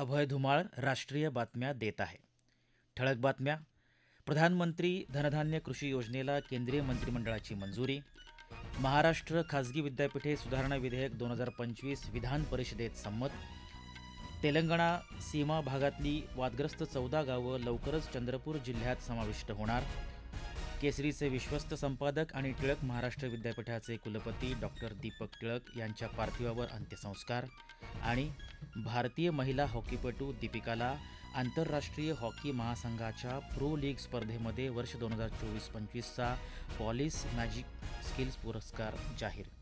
अभय धुमाळ राष्ट्रीय बातम्या देत आहे. ठळक बातम्या. प्रधानमंत्री धनधान्य कृषी योजनेला केंद्रीय मंत्रिमंडळाची मंजुरी. महाराष्ट्र खाजगी विद्यापीठे सुधारणा विधेयक दोन हजार पंचवीस विधान परिषदेत संमत. तेलंगणा सीमा भागातली वादग्रस्त चौदा गावं लवकरच चंद्रपूर जिल्ह्यात समाविष्ट होणार. केसरीचे विश्वस्त संपादक आणि टिळक महाराष्ट्र विद्यापीठाचे कुलपती डॉक्टर दीपक टिळक यांच्या पार्थिवावर अंत्यसंस्कार आणि भारतीय महिला हॉकीपटू दीपिकाला आंतरराष्ट्रीय हॉकी महासंघाच्या प्रो लीग स्पर्धेमध्ये वर्ष दोन हजार चोवीस पंचवीसचा पॉलिस मॅजिक स्किल्स पुरस्कार जाहीर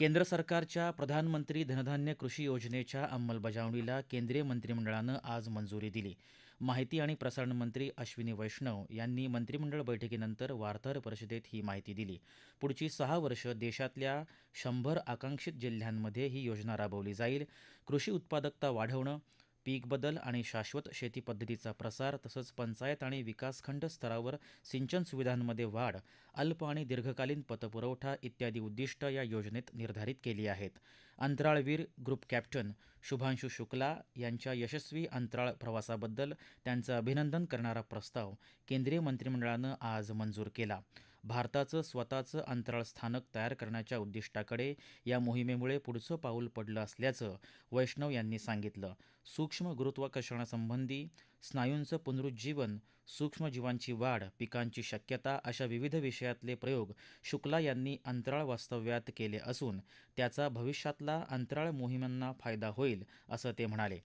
केंद्र सरकारच्या प्रधानमंत्री धनधान्य कृषी योजनेच्या अंमलबजावणीला केंद्रीय मंत्रिमंडळानं आज मंजुरी दिली. माहिती आणि प्रसारण मंत्री अश्विनी वैष्णव यांनी मंत्रिमंडळ बैठकीनंतर वार्ताहर परिषदेत ही माहिती दिली. पुढची सहा वर्ष देशातल्या शंभर आकांक्षित जिल्ह्यांमध्ये ही योजना राबवली जाईल. कृषी उत्पादकता वाढवणं पीक बदल आणि शाश्वत शेती पद्धतीचा प्रसार तसंच पंचायत आणि विकासखंड स्तरावर सिंचन सुविधांमध्ये वाढ अल्प आणि दीर्घकालीन पतपुरवठा इत्यादी उद्दिष्ट या योजनेत निर्धारित केली आहेत. अंतराळवीर ग्रुप कॅप्टन शुभांशु शुक्ला यांच्या यशस्वी अंतराळ प्रवासाबद्दल त्यांचं अभिनंदन करणारा प्रस्ताव केंद्रीय मंत्रिमंडळानं आज मंजूर केला. भारताचं स्वतःचं अंतराळ स्थानक तयार करण्याच्या उद्दिष्टाकडे या मोहिमेमुळे पुढचं पाऊल पडलं असल्याचं वैष्णव यांनी सांगितलं. सूक्ष्म गुरुत्वाकर्षणासंबंधी स्नायूंचं पुनरुज्जीवन सूक्ष्मजीवांची वाढ पिकांची शक्यता अशा विविध विषयातले प्रयोग शुक्ला यांनी अंतराळ वास्तव्यात केले असून त्याचा भविष्यातला अंतराळ मोहिमांना फायदा होईल असं ते म्हणाले.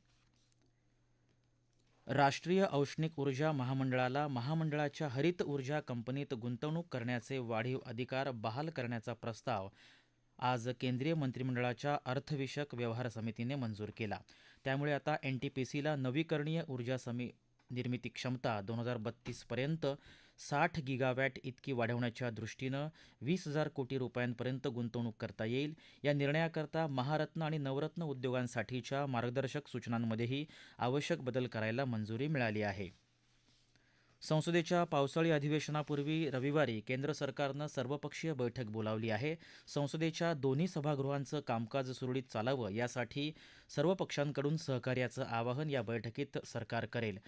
राष्ट्रीय औष्णिक ऊर्जा महामंडळाला महामंडळाच्या हरित ऊर्जा कंपनीत गुंतवणूक करण्याचे वाढीव अधिकार बहाल करण्याचा प्रस्ताव आज केंद्रीय मंत्रिमंडळाच्या अर्थविषयक व्यवहार समितीने मंजूर केला. त्यामुळे आता एन टी पी सीला नवीकरणीय ऊर्जा समी निर्मिती क्षमता दोन हजार बत्तीसपर्यंत साठ गिगावॅट इतकी वाढवण्याच्या दृष्टीनं वीस हजार कोटी रुपयांपर्यंत गुंतवणूक करता येईल. या निर्णयाकरता महारत्न आणि नवरत्न उद्योगांसाठीच्या मार्गदर्शक सूचनांमध्येही आवश्यक बदल करायला मंजुरी मिळाली आहे. संसदेच्या पावसाळी अधिवेशनापूर्वी रविवारी केंद्र सरकारनं सर्वपक्षीय बैठक बोलावली आहे. संसदेच्या दोन्ही सभागृहांचं कामकाज सुरळीत चालावं यासाठी सर्व पक्षांकडून सहकार्याचं आवाहन या बैठकीत सरकार करेल.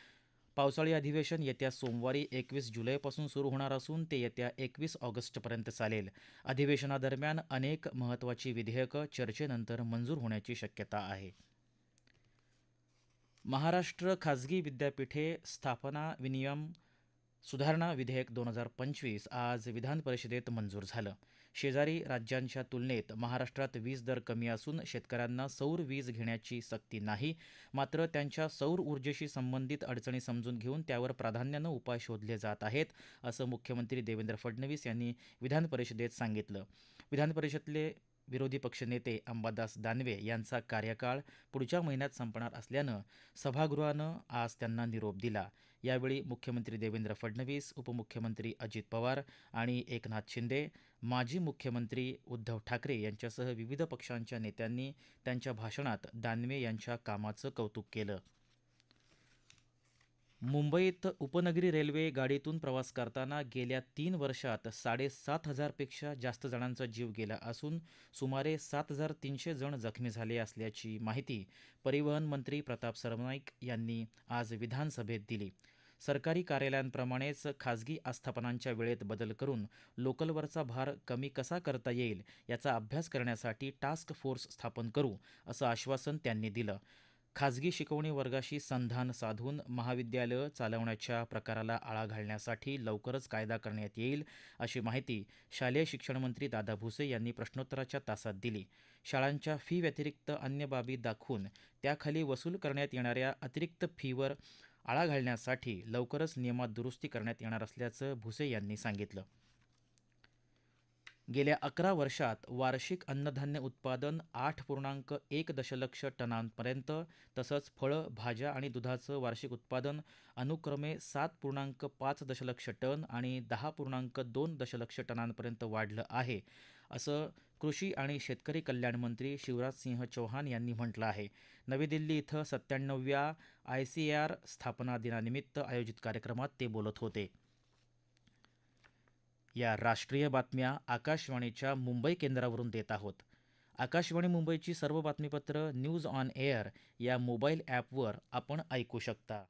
पावसाळी अधिवेशन येत्या सोमवारी एकवीस जुलैपासून सुरू होणार असून ते येत्या एकवीस ऑगस्टपर्यंत चालेल. अधिवेशनादरम्यान अनेक महत्त्वाची विधेयकं चर्चेनंतर मंजूर होण्याची शक्यता आहे. महाराष्ट्र खाजगी विद्यापीठे स्थापना विनियम सुधारणा विधेयक दोन हजार पंचवीस आज विधान परिषदेत मंजूर झालं. शेजारी राज्यांच्या तुलनेत महाराष्ट्रात वीज दर कमी असून शेतकऱ्यांना सौर वीज घेण्याची सक्ती नाही. मात्र त्यांच्या सौर ऊर्जेशी संबंधित अडचणी समजून घेऊन त्यावर प्राधान्यानं उपाय शोधले जात आहेत असं मुख्यमंत्री देवेंद्र फडणवीस यांनी विधान परिषदेत सांगितलं. विधान परिषदेतले विरोधी पक्षनेते अंबादास दानवे यांचा कार्यकाळ पुढच्या महिन्यात संपणार असल्यानं सभागृहानं आज त्यांना निरोप दिला. यावेळी मुख्यमंत्री देवेंद्र फडणवीस उपमुख्यमंत्री अजित पवार आणि एकनाथ शिंदे माजी मुख्यमंत्री उद्धव ठाकरे यांच्यासह विविध पक्षांच्या नेत्यांनी त्यांच्या भाषणात दानवे यांच्या कामाचं कौतुक केलं. मुंबईत उपनगरी रेल्वे गाडीतून प्रवास करताना गेल्या तीन वर्षात साडेसात हजारपेक्षा जास्त जणांचा जीव गेला असून सुमारे सात हजार तीनशे जण जखमी झाले असल्याची माहिती परिवहन मंत्री प्रताप सरनाईक यांनी आज विधानसभेत दिली. सरकारी कार्यालयांप्रमाणेच खाजगी आस्थापनांच्या वेळेत बदल करून लोकलवरचा भार कमी कसा करता येईल याचा अभ्यास करण्यासाठी टास्क फोर्स स्थापन करू असं आश्वासन त्यांनी दिलं. खाजगी शिकवणी वर्गाशी संधान साधून महाविद्यालयं चालवण्याच्या प्रकाराला आळा घालण्यासाठी लवकरच कायदा करण्यात येईल अशी माहिती शालेय शिक्षणमंत्री दादा भुसे यांनी प्रश्नोत्तराच्या तासात दिली. शाळांच्या फी व्यतिरिक्त अन्य बाबी दाखवून त्याखाली वसूल करण्यात येणाऱ्या अतिरिक्त फीवर आळा घालण्यासाठी लवकरच नियमात दुरुस्ती करण्यात येणार असल्याचं भुसे यांनी सांगितलं. गेल्या अकरा वर्षात वार्षिक अन्नधान्य उत्पादन आठ पूर्णांक एक दशलक्ष टनांपर्यंत तसंच फळं भाज्या आणि दुधाचं वार्षिक उत्पादन अनुक्रमे सात पूर्णांक पाच दशलक्ष टन आणि दहा पूर्णांक दोन दशलक्ष टनांपर्यंत वाढलं आहे असं कृषी आणि शेतकरी कल्याण मंत्री शिवराजसिंह चौहान यांनी म्हटलं आहे. नवी दिल्ली इथं सत्त्याण्णव्या आय सी आर स्थापना दिनानिमित्त आयोजित कार्यक्रमात ते बोलत होते. या राष्ट्रीय बातम्या आकाशवाणीच्या मुंबई केंद्रावरून देत आहोत. आकाशवाणी मुंबईची सर्व बातमीपत्र न्यूज ऑन एअर या मोबाईल ॲपवर आपण ऐकू शकता.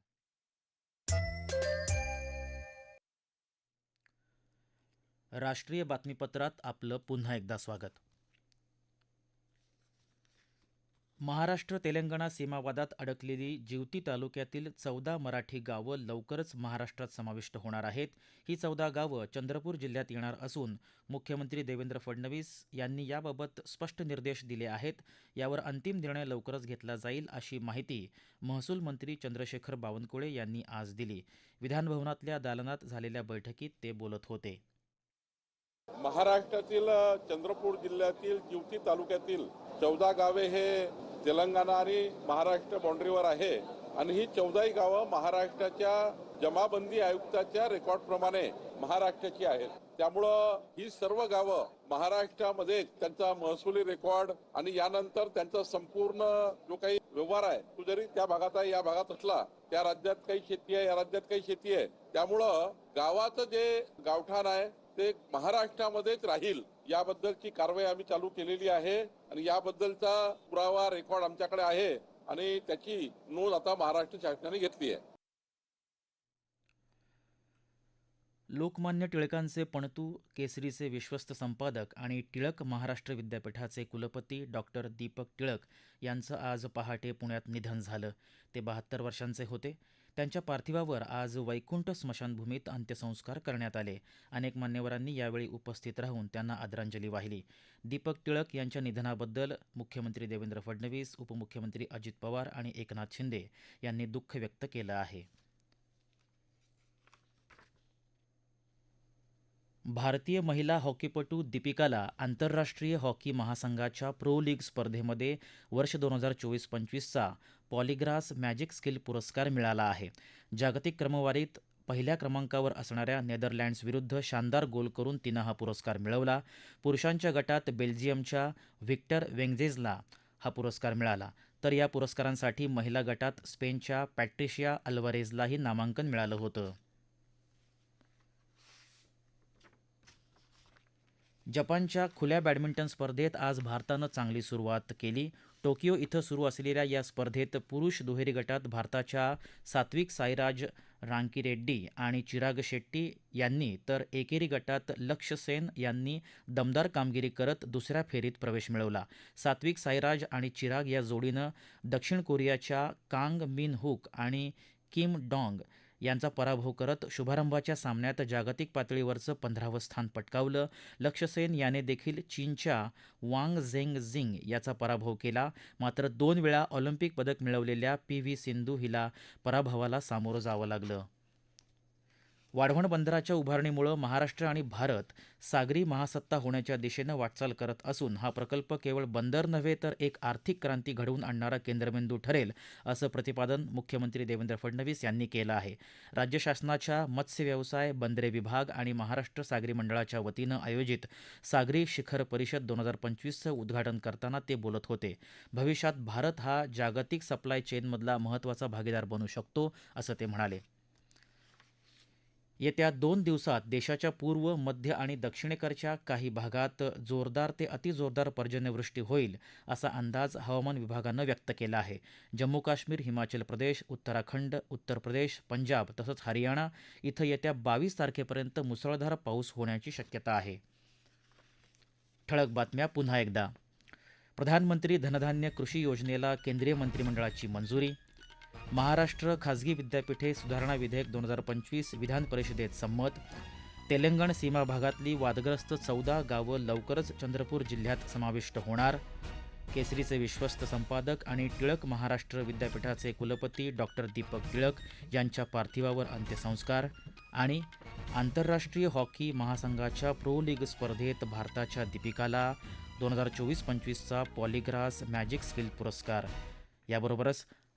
राष्ट्रीय बातमीपत्रात आपलं पुन्हा एकदा स्वागत. महाराष्ट्र तेलंगणा सीमावादात अडकलेली जिवती तालुक्यातील चौदा मराठी गावं लवकरच महाराष्ट्रात समाविष्ट होणार आहेत. ही चौदा गावं चंद्रपूर जिल्ह्यात येणार असून मुख्यमंत्री देवेंद्र फडणवीस यांनी याबाबत स्पष्ट निर्देश दिले आहेत. यावर अंतिम निर्णय लवकरच घेतला जाईल अशी माहिती महसूल मंत्री चंद्रशेखर बावनकुळे यांनी आज दिली. विधानभवनातल्या दालनात झालेल्या बैठकीत ते बोलत होते. महाराष्ट्रातील चंद्रपूर जिल्ह्यातील जिवती तालुक्यातील चौदा गावे हे तेलंगणा आणि महाराष्ट्र बाउंड्रीवर आहे. आणि ही चौदाही गावं महाराष्ट्राच्या जमाबंदी आयुक्ताच्या रेकॉर्डप्रमाणे महाराष्ट्राची आहेत. त्यामुळं ही सर्व गावं महाराष्ट्रामध्ये त्यांचा महसुली रेकॉर्ड आणि यानंतर त्यांचा संपूर्ण जो काही व्यवहार आहे तो जरी त्या भागात आहे या भागात असला त्या राज्यात काही शेती आहे या राज्यात काही शेती आहे. त्यामुळं गावाचं जे गावठाण आहे ते महाराष्ट्रामध्येच राहील. याबद्दलची कारवाई आम्ही चालू केलेली आहे आणि याबद्दलचा पुरावा रेकॉर्ड आमच्याकडे आहे आणि त्याची नोंद आता महाराष्ट्र शासनाने घेतली आहे. लोकमान्य टिळकांचे पणतू केसरीचे विश्वस्त संपादक आणि टिळक महाराष्ट्र विद्यापीठाचे कुलपती डॉक्टर दीपक टिळक यांचं आज पहाटे पुण्यात निधन झालं. ते बहात्तर वर्षांचे होते. त्यांच्या पार्थिवावर आज वैकुंठ स्मशानभूमीत अंत्यसंस्कार करण्यात आले. अनेक मान्यवरांनी यावेळी उपस्थित राहून त्यांना आदरांजली वाहिली. दीपक टिळक यांच्या निधनाबद्दल मुख्यमंत्री देवेंद्र फडणवीस उपमुख्यमंत्री अजित पवार आणि एकनाथ शिंदे यांनी दुःख व्यक्त केलं आहे. भारतीय महिला हॉकीपटू दीपिकाला आंतरराष्ट्रीय हॉकी महासंघाच्या प्रो लीग स्पर्धेमध्ये वर्ष दोन हजार चोवीस पंचवीसचा पॉलिग्रास मॅजिक स्किल पुरस्कार मिळाला आहे. जागतिक क्रमवारीत पहिल्या क्रमांकावर असणाऱ्या नेदरलँड्स विरुद्ध शानदार गोल करून तिनं हा पुरस्कार मिळवला. पुरुषांच्या गटात बेल्जियमच्या व्हिक्टर वेंगजेजला हा पुरस्कार मिळाला. तर या पुरस्कारांसाठी महिला गटात स्पेनच्या पॅट्रिशिया अल्वारेजलाही नामांकन मिळालं होतं. जपानच्या खुल्या बॅडमिंटन स्पर्धेत आज भारतानं चांगली सुरुवात केली. टोकियो इथं सुरू असलेल्या या स्पर्धेत पुरुष दुहेरी गटात भारताच्या सात्विक साईराज रांकीरेड्डी आणि चिराग शेट्टी यांनी तर एकेरी गटात लक्ष सेन यांनी दमदार कामगिरी करत दुसऱ्या फेरीत प्रवेश मिळवला. सात्विक साईराज आणि चिराग या जोडीनं दक्षिण कोरियाच्या कांग मिन हुक आणि किम डॉंग यांचा पराभव करत शुभारंभाच्या सामन्यात जागतिक पातळीवरचं पंधरावं स्थान पटकावलं. लक्ष्य सेन याने देखील चीनच्या वांग झेंग झिंग याचा पराभव केला. मात्र दोन वेळा ऑलिम्पिक पदक मिळवलेल्या पी व्ही सिंधू हिला पराभवाला सामोरं जावं लागलं. वाढवण बंदराच्या उभारणीमुळं महाराष्ट्र आणि भारत सागरी महासत्ता होण्याच्या दिशेनं वाटचाल करत असून हा प्रकल्प केवळ बंदर नव्हे तर एक आर्थिक क्रांती घडवून आणणारा केंद्रबिंदू ठरेल असं प्रतिपादन मुख्यमंत्री देवेंद्र फडणवीस यांनी केलं आहे. राज्य शासनाच्या मत्स्य व्यवसाय बंदरे विभाग आणि महाराष्ट्र सागरी मंडळाच्या वतीनं आयोजित सागरी शिखर परिषद दोन हजार पंचवीसचं उद्घाटन करताना ते बोलत होते. भविष्यात भारत हा जागतिक सप्लाय चेनमधला महत्त्वाचा भागीदार बनू शकतो असं ते म्हणाले. येत्या दोन दिवसात देशाच्या पूर्व मध्य आणि दक्षिणेकडच्या काही भागात जोरदार ते अतिजोरदार पर्जन्यवृष्टी होईल असा अंदाज हवामान विभागानं व्यक्त केला आहे. जम्मू काश्मीर हिमाचल प्रदेश उत्तराखंड उत्तर प्रदेश पंजाब तसंच हरियाणा इथं येत्या बावीस तारखेपर्यंत मुसळधार पाऊस होण्याची शक्यता आहे. ठळक बातम्या पुन्हा एकदा. प्रधानमंत्री धनधान्य कृषी योजनेला केंद्रीय मंत्रिमंडळाची मंजुरी महाराष्ट्र खाजगी विद्यापीठे सुधारणा विधेयक दोन हजार पंचवीस विधान परिषदेत संमत. तेलंगण सीमा भागातली वादग्रस्त चौदा गावं लवकरच चंद्रपूर जिल्ह्यात समाविष्ट होणार. केसरीचे विश्वस्त संपादक आणि टिळक महाराष्ट्र विद्यापीठाचे कुलपती डॉक्टर दीपक टिळक यांच्या पार्थिवावर अंत्यसंस्कार आणि आंतरराष्ट्रीय हॉकी महासंघाच्या प्रो लीग स्पर्धेत भारताच्या दीपिकाला दोन हजार चोवीस पंचवीसचा पॉलिग्रास मॅजिक स्किल पुरस्कार. याबरोबरच